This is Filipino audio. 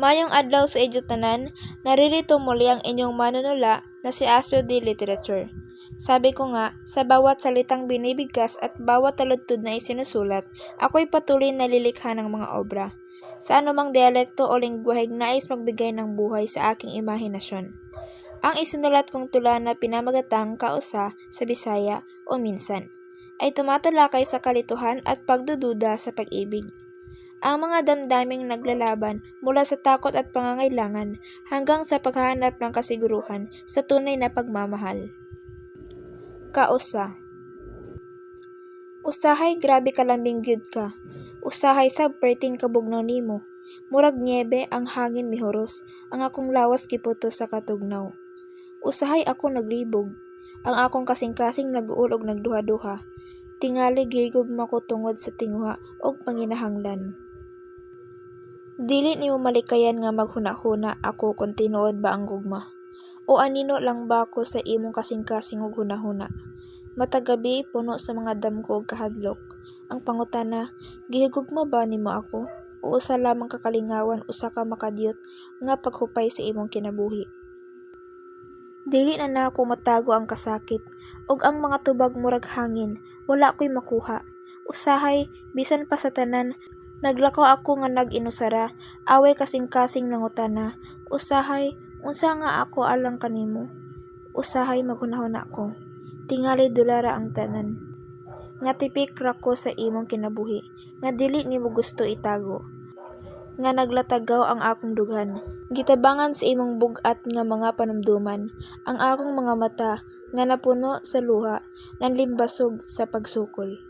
Mayong adlaw sa inyo tanan, naririto muli ang inyong manunula na si Astro D. Literature. Sabi ko nga, sa bawat salitang binibigkas at bawat taludtod na isinusulat, ako'y patuloy na lilikha ng mga obra. Sa anumang dialekto o lingwaheng nais magbigay ng buhay sa aking imahinasyon. Ang isinulat kong tula na pinamagatang kausa sa Bisaya o minsan ay tumatalakay sa kalituhan at pagdududa sa pag-ibig. Ang mga damdaming naglalaban mula sa takot at pangangailangan hanggang sa paghahanap ng kasiguruhan sa tunay na pagmamahal. Kausa Usahay grabe kalambing gyud ka. Usahay sabperting kabugnaw nimo. Murag niebe ang hangin mihoros, ang akong lawas kiputo sa katugnaw. Usahay ako naglibog, ang akong kasing-kasing nag-uulog nagduha-duha. Tingali gigog mako tungod sa tinguha og panginahanglan. Dili nimo malikayan nga maghuna-huna ako kung tinuod ba ang gugma. O anino lang ba ako sa imong kasing-kasing og hunahuna. Matagabi puno sa mga damko ug kahadlok. Ang pangutana, gihigugma ba nimo ako? O usa lamang kakalingawan usa ka makadiyot nga paghupay sa imong kinabuhi. Dili na na ako matago ang kasakit, ug ang mga tubag murag hangin, wala ko'y makuha. Usahay, bisan pa sa tanan, naglakaw ako nga nag-inusara, away kasing-kasing nangutana. Usahay, unsa nga ako alang kanimo? Usahay maghunahon ako. Tingali dulara ang tanan. Nga tipik ra ko sa imong kinabuhi, nga dili nimo gusto itago. Nga naglatagaw ang akong dughan. Gitabangan sa imong bugat nga mga panumduman, ang akong mga mata nga napuno sa luha, nanlimbasog sa pagsukol.